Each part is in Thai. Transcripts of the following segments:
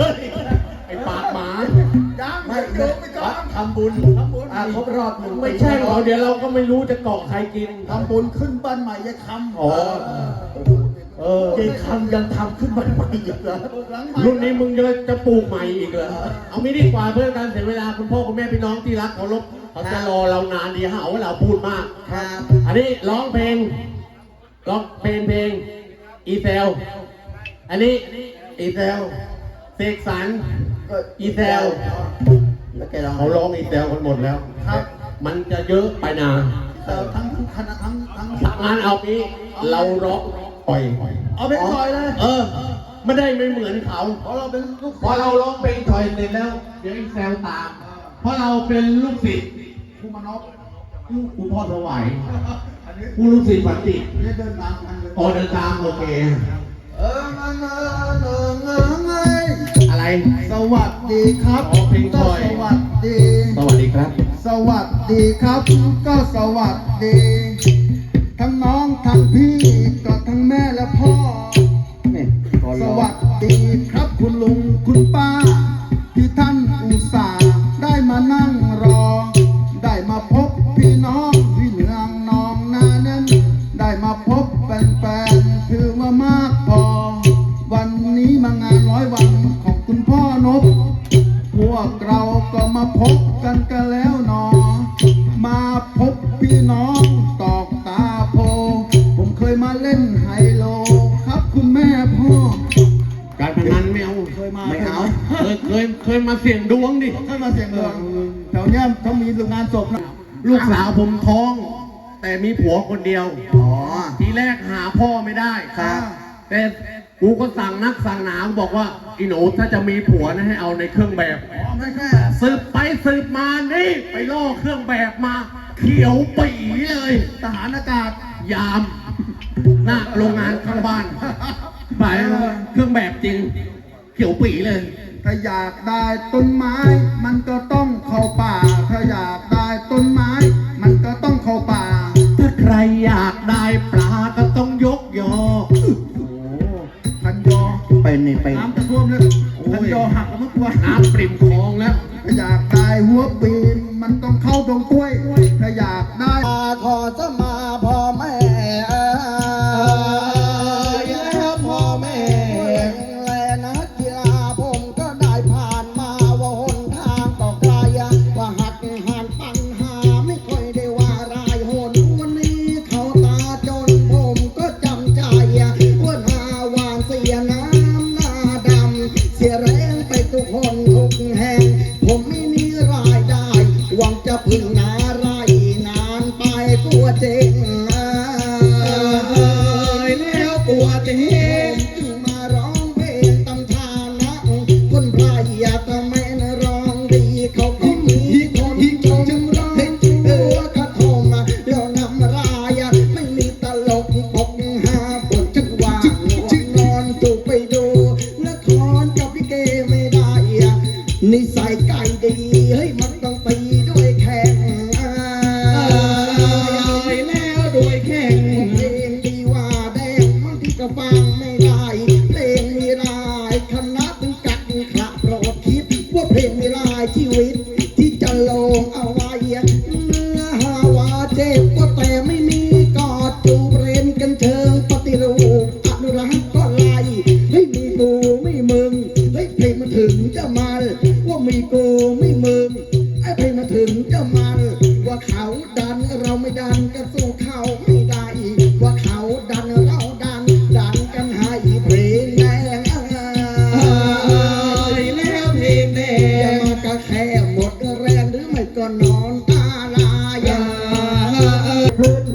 เฮ้ยไอ้ปากหมายังไม่เดี๋ยวไปก่อนทำบุญทำบุญอ่าครบรอบหนึ่งไม่ใช่หรอเดี๋ยวเราก็ไม่รู้จะเกาะใครกินทำบุญขึ้นบ้านใหม่ยายคำอ๋อเออยายคำยังทำขึ้นมาใหม่อีกเหรอหลังใหม่รุ่นนี้มึงจะจะปลูกใหม่อีกเหรอเอาไม่ดีกว่าเพื่อการเสียเวลาคุณพ่อคุณแม่พี่น้องที่รักเคารพเขาจะรอเรานานดีหาว่าเราพูดมากครับอันนี้ร้องเพลงร้องเพลงเพลงอีเซลอันนี้อีเซลเสกสรรก็อีเซลแล้วแกลองเขาร้องอีเซลกันหมดแล้วครับ มันจะเยอะไปนาแต่ทั้งทั้งคณะทั้งทั้งงานเอานี้เราร้องปล่อยเอาไปปล่อยเลย เออไม่ได้ไม่เหมือนเขาเพราะเราเป็นลูกพอเราร้องเพลงถอยเสร็จแล้ว เดี๋ยวอีเซลตาม เพราะเราเป็นลูกศิษย์ครูมานพลูกคุณพ่อถวายอันนี้ผู้ลูกศิษย์ปันติไม่ได้เดินตามกันเลยพอเดินตามโอเค เออเงเงเงเงเงอะไร สวัสดีครับอ๋อเพลงถก็อย สวัสดี สวัสดีครับ สวัสดีครับ ก็สวัสดี ทั้งน้องทั้งพี่ก็ทั้งแม่และพ่อ นี่ขอสร้องวัสดีครับคุณลุงคุณป้า ที่ท่านอุตส่าห์ได้มานั่งรอ ได้มาพบพี่น้องพี่เนืองน้องนานั้น ได้มาพบแฟนๆถือว่ามาก สาวผมท้อง แต่มีผัวคนเดียว อ๋อ ทีแรกหาพ่อไม่ได้ครับ แต่กูก็สั่งนักสั่งหนาบอกว่าอีหนูถ้าจะมีผัวนะให้เอาในเครื่องแบบ อ๋อไม่ใช่สืบไปสืบมานี่ไปล่อเครื่องแบบมา เขียวปีเลย ทหารอากาศยาม หน้าโรงงานข้างบ้านไปเครื่องแบบจริง เขียวปีเลย ถ้าอยากได้ต้นไม้ มันก็ต้องเข้าป่า ถ้าอยากได้ต้นไม้ มันก็ต้องเข้าป่า ถ้าใครอยากได้ปลาก็ต้องยกยอคันยอเป็นนี่เป็นน้ำจะท่วมเลยคันยอหักแล้วเมื่อวานน้ำปริ่มคลองแล้ว ถ้าอยากได้หัวปีนมันต้องเข้าดงกล้วย ถ้าอยากได้ขอจะมา ขึ้น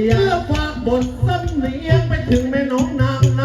สียงฝากบทสำเนียงไปถึงแม่น้องนางใน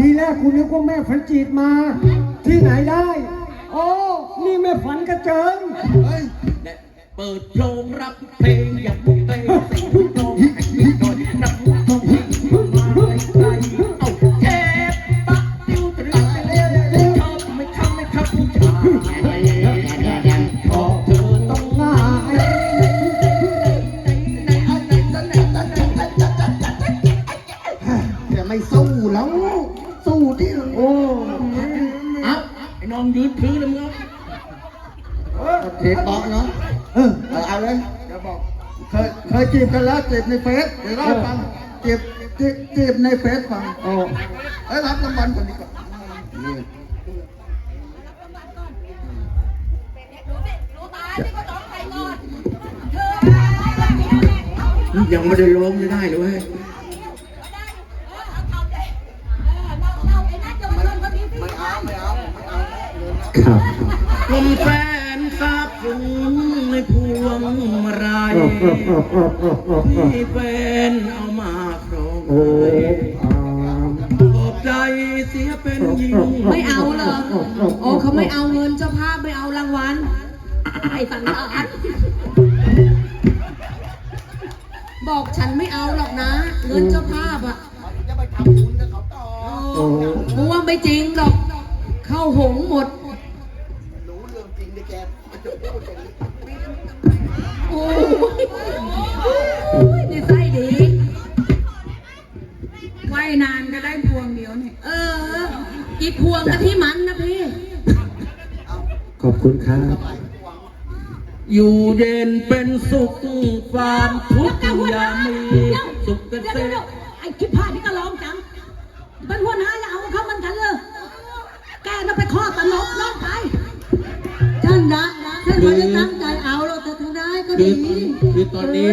ทีแรกคุณนึกว่าแม่ฝันจีดมา ที่ไหนได้อ๋อนี่แม่ฝันกระเจิงและเปิดโปรงรับเพลงอย่ามุกเพล ยืนถือเลยมึงเอาเทปเบาะเนาะเออเอาเอาเลยเดี๋ยวบอกเคยเคยจีบกันแล้วจีบในเฟซเดี๋ยวเล่าให้ฟังจีบจีบจีบในเฟซฟังโอ้เอ้ยรับรางวัลก่อนดีกว่านี่ยังไม่ได้ร้องไม่ได้เลย ลมแฟนทราบถึงในพวงมาลายที่แฟนเอามาครองโอ้อ่าขอบใจเสียเป็นยิงไม่เอาเหรอ โอ้เขาไม่เอาเงินเจ้าภาพไม่เอารางวัล ไอ้สันดานบอกฉันไม่เอาหรอกนะ เงินเจ้าภาพอะจะไปทำบุญกับเขาต่อโอ้กูว่าไม่จริงหรอก เข้าหงหมด โอ้ยโอ้ยนี่ไส้ดีไหวนานก็ได้พวงเดียวเนี่ย เออ อีกพวงกับที่มันนะพี่ ขอบคุณครับ อยู่เย็นเป็นสุขความทุกข์อย่ามีสุขเกษตรไอ้คิดพลาดนี่ก็ร้องจังเป็นหัวหน้าอย่าเอาเขามันกันเลยแกน่ะไปข้อตลกร้องไปท่านนะท่านไม่ไคือดีคือตอนนี้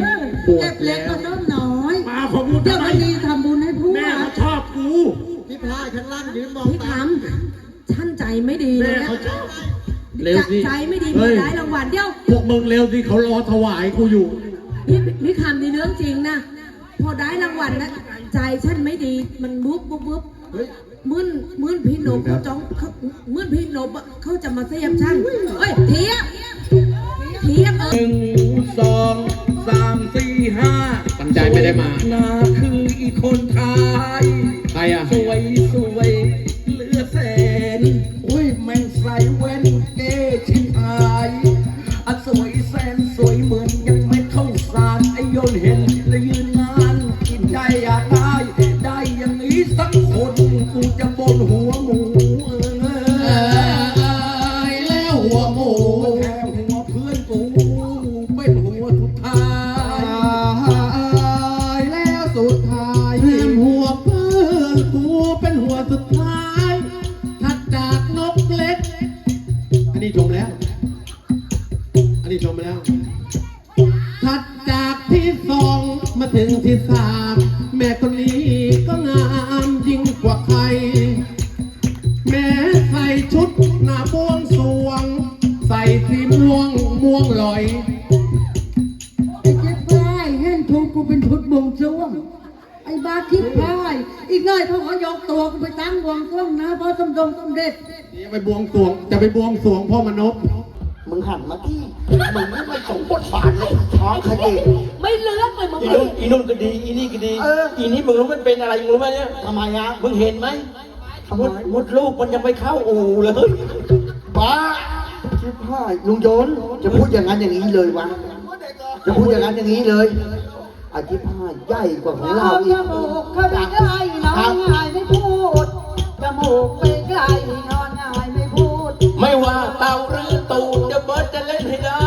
ปวดเจ็บเล็แล้กว ก็น้อยน้อยมาของกูเดี๋ยวทำไมวันนี้ทำบุญให้ผู้แม่เขาชอบกูพี่พลายข้างล่างยืนมองพี่ตาทำท่านใจไม่ดีเลแม่ยนะเขาชอบเร็วสิใจไม่ดีเฮ้มียได้รางวัลเดี๋ยวพวกมึงเร็วสิเขารอถวายกูอยู่ พี่พี่คำในเรื่องจริงนะ พอได้รางวัลนะใจฉันไม่ดีมันบุ๊บบุ๊บบุ๊บมึนมึนพี่หนบเขาจ้องเขามึนพี่หนบอะเขาจะมาเสียบฉันเอ้ยเทียบ เทียบเอหอนึ่งสองสามสี่ห้าปัญญายไม่ได้มา นาคืออีกคนไทยใครอะ สวยสวยเหลือ นี้มึงรู้มันเป็นอะไรมึงรู้ไหมเนี่ยทำไมอะมึงเห็นไหมทำไมมุดมดลูกมันยังไม่เข้าอู่เลยป้าชิบหายลุงโยนจะพูดอย่างนั้นอย่างนี้เลยวะจะพูดอย่างนั้นอย่างนี้เลยอาชีพผ้าใหญ่กว่าของเราอีกจมูกเขไปไกลนอนหายไม่พูดจมกไปไกลนอนหายไม่พูด ไม่ว่าเตาหรือตูดจะเบิร์ดจะเล่นให้ได้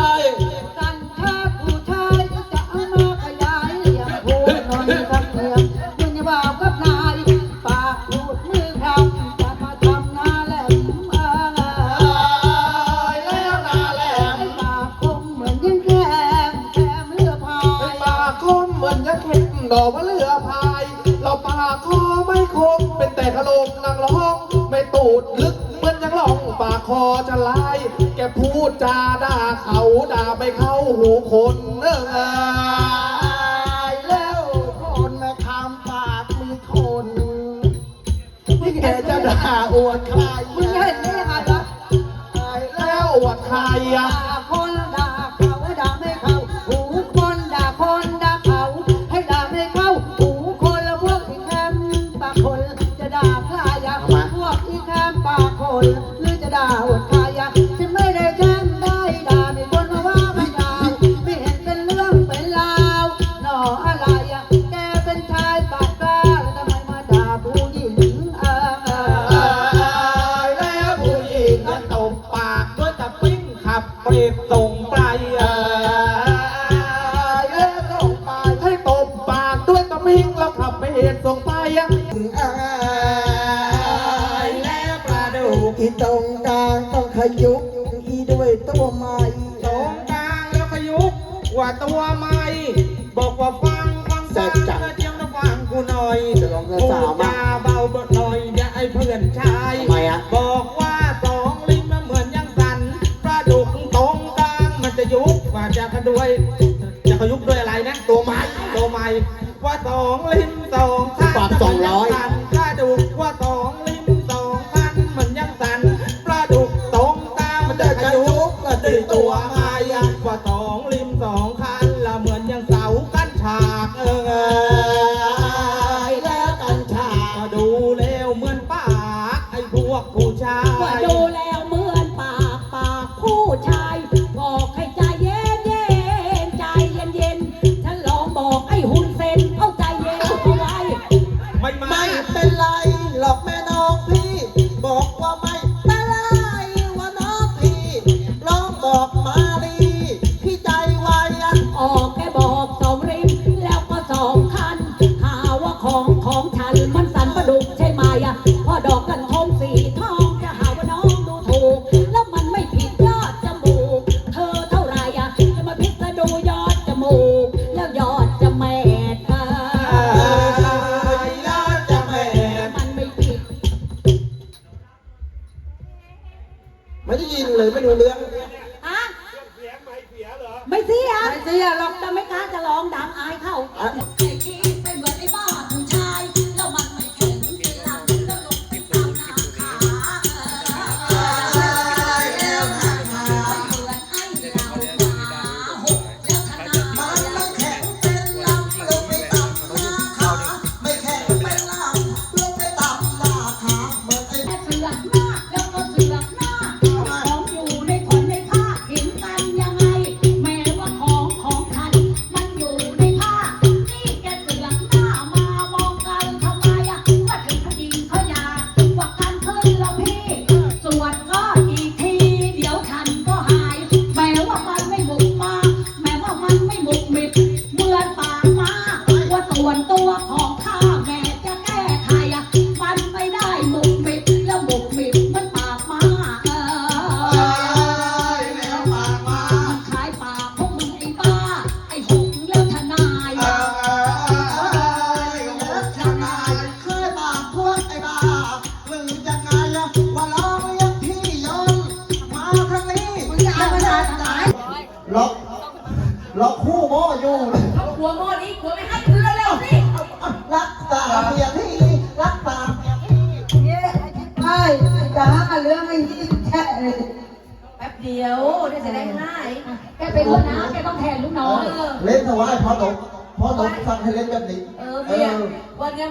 ดจาด่าเขาด่าไปเข้าหูคนเออแล้วคนคำปากมีคนนี่แกจะด่าอวดใครมึงเห็นได้ยังไงวะแล้วอวดใครอะ เหตุส่งไปยังอายแล้วปลาดุกี่ตรงกลางต้องขยุกอีด้วยตัวใหม่ตรงกลางแล้วขยุกว่าตัวใหม่บอกว่าฟังฟังจังเจียงนะฟังกูหน่อยพูดจาเบาเบิดหน่อยอย่าไอ้เพื่อนชาย สองข้างสองร้อย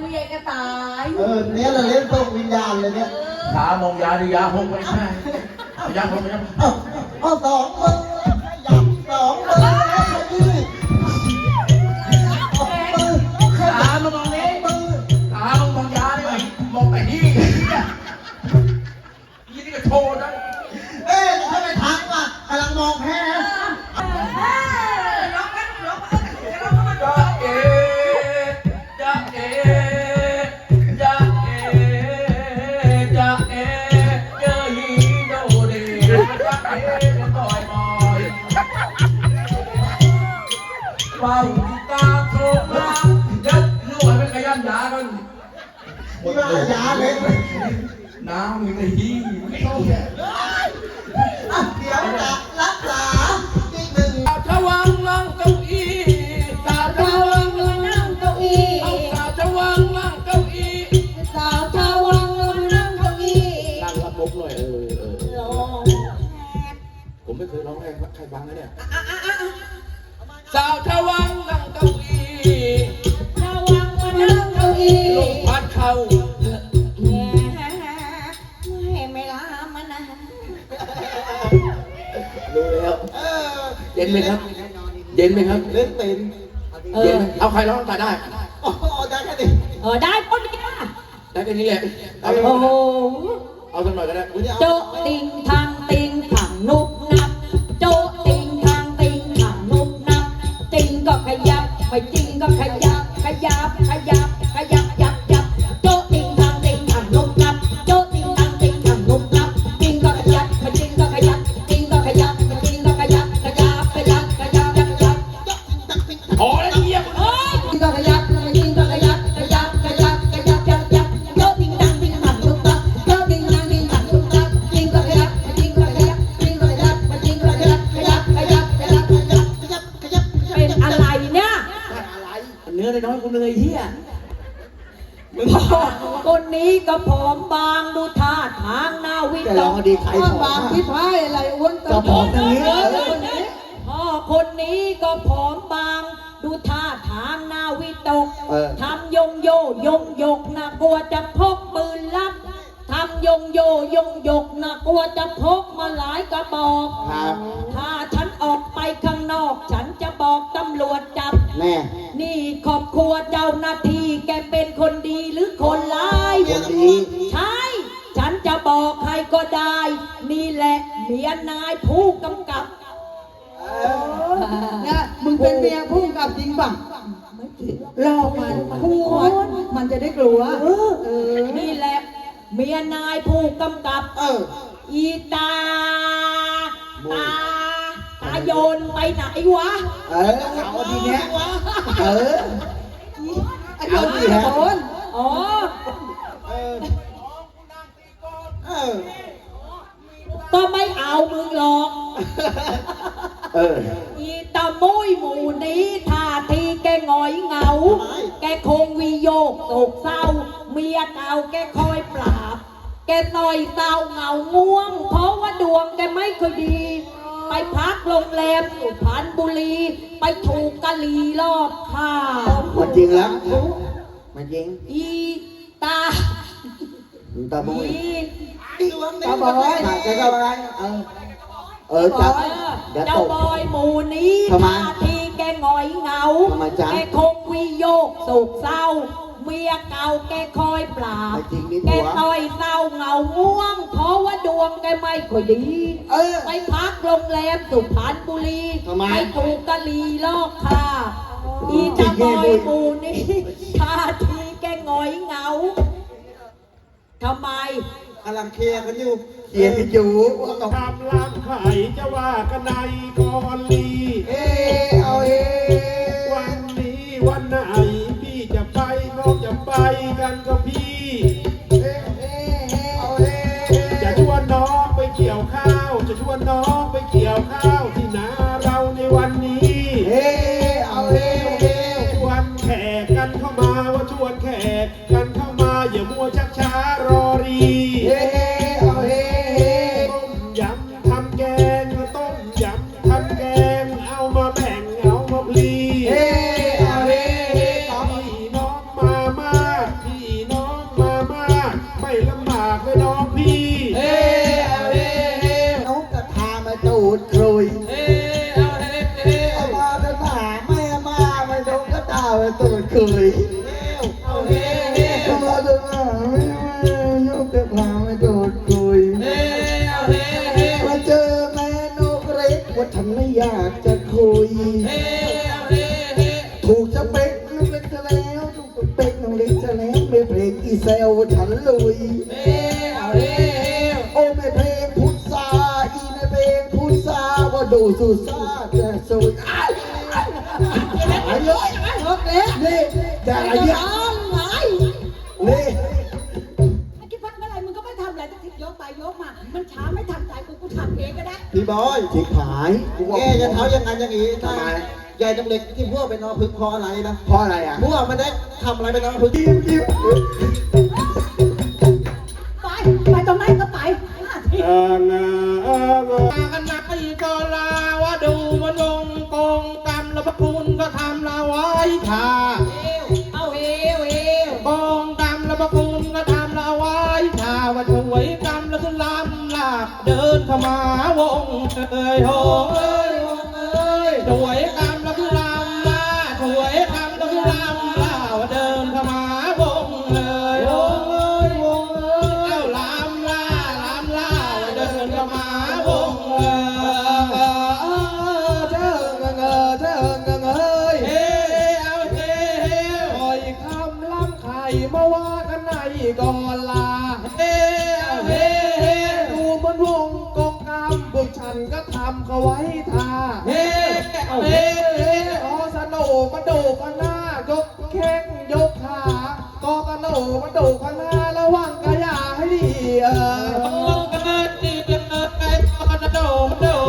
วันนี้เมียก็ตายเออเนี้ยเราเล่นส่งวิญญาณเลยเนี่ยสามองยาดียาหงไม่ใช่ยาหงไม่ใช่เอาเอาสองมือขยับสองมือขยี้เอามือขตายับมึงมองนี้มือตามึงมองยาได้ไหมมองไปนี่เนี่นี่ก็โชว์นะเอ๊ะถ้าไมทักว่ะกำลังมองแพ้ ยาเลยน้ำมีแต่ฮีอะเดี๋ยวจะรักษาอีกหนึ่งสาวชวังนั่งเก้าอี้สาวชวังนั่งเก้าอี้เอาสาวชวังนั่งเก้าอี้สาวชาววังนั่งเก้าอี้นั่งรับมุกหน่อยเออเออผมไม่เคยร้องให้ใครฟังนะเนี่ยสาวชวัง ย็นไหมครับ เย็นไหมครับ เล่นเต็นเอเย็นอไหมเอาใครร้องใครได้ อ๋อได้แค่นี้เออได้คนนี้ได้แค่นี้แหละ เอาโอ้โหเอาสักหน่อยก็ได้โจะติงทางติงถังนุบนับโจะติงทางติงถังนุบนับติงก็ขยับไม่จริงก็ขยับ งยกนะกลัวจะพกปืนลับทำยงโยยงยกนะกลัวจะพกมาหลายกระบอก ครับ ถ้าฉันออกไปข้างนอก ฉันจะบอกตำรวจจับ แน่นี่ครอบครัวเจ้าหน้าที่แกเป็นคนดีหรือคนร้าย คนดีใช่ ฉันจะบอกให้ก็ได้ นี่แหละเมียนายผู้กำกับเนี่ยมึงเป็นเมียผู้กำกับจริงป่ะห ลอกมันคู่มันมันจะได้กลัวเออ นี่แหละ เมียนายผู้กำกับ เออ อีตา ตา ตาโยนไปไหนวะ เออเอาทีเนี้ยเออเอาดีฮะโอนอ๋อเออเออก็ไม่เอามึงหรอก เออ อีตามุ้ยหมูนี้ ยเก่าแกคอยปราบ แกหน่อยเศร้าเหงาง่วง เพราะว่าดวงแกไม่ค่อยดี ไปพักโรงแรมสุพรรณบุรี ไปถูกกะลีรอบค่ามันจริงแล้วมันจริง อีตาตาบุ้ยอีตาบอยตาบอยเออ เออจับเดี๋ยวเจ้าตกบอยหมูนี้ทำไมท่าทีแกหงอยเหงาทำไมจ๊ะแกคงวิโยกโศกเศร้า เมียเก่าแกคอยปราบไม่จริงนี่แกผัวต้อยเศร้าเหงาง่วง เพราะว่าดวงแกไม่ค่อยดี เออ ไปพักโรงแรมสุพรรณบุรีทำไมไปถูกกะลีลอกค่ะอีตาบอยหมูนี้ท่าทีแกหงอยเหงาทำไม กำลังเคลียร์กันอยู่เคลียร์กันอยู่ว่าต้องทำลำไข่จะว่ากันในกอนลีเอเอาเอวันนี้วันไหน ไปกันกับพี่จะชวนน้องไปเกี่ยวข้าว จะชวนน้องไปเกี่ยวข้าวที่นาเราในวันนี้ ยเฮ้เฮ้เฮ้ถูกจะเป็กนึกเล็กจะแล้วถูกเป็กนึกเล็กจะแล้วไม่เพลงอีเซลฉันลุยเฮ้เฮ้เฮ้โอ้ไม่เพลงพุทธาอีไม่เพลงพุทธาว่าดูสุซาจะสุดอ้ายอ้ายอ้เลยเนี่จะอะไรเนี่ยน้ ทันใจกูกูทำเองก็ได้พี่บอยชิบหายกูว่าแกจะเท้ายังไงอย่างนี้ทำไมยายจำเล็กที่พวกเป็นนอพึกษ์เพราะอะไรนะเพราะอะไรอะพวกมันได้ทำอะไรเป็นนอพึกษ์ยิ้มยิ้มไปไปตรงไหนก็ไปหน้าที่เออเงอเออเงอกันนักไปก็ลาว่าดูมันวงกงกรรมแล้วพระคุณก็ทำเราไว้ท่า มาวงเอ้ยโอ้ย กรรมพวกฉันก็ทำเขาไว้ท่าเฮ้เอาเฮ้เฮ้ออสโนมาดูกันหน้ายกแข้งยกขากอกระโนมาดูกันหน้าระวังกระยาให้ดีเออโอ้กันดีเออไอ้กอกระโนมาดู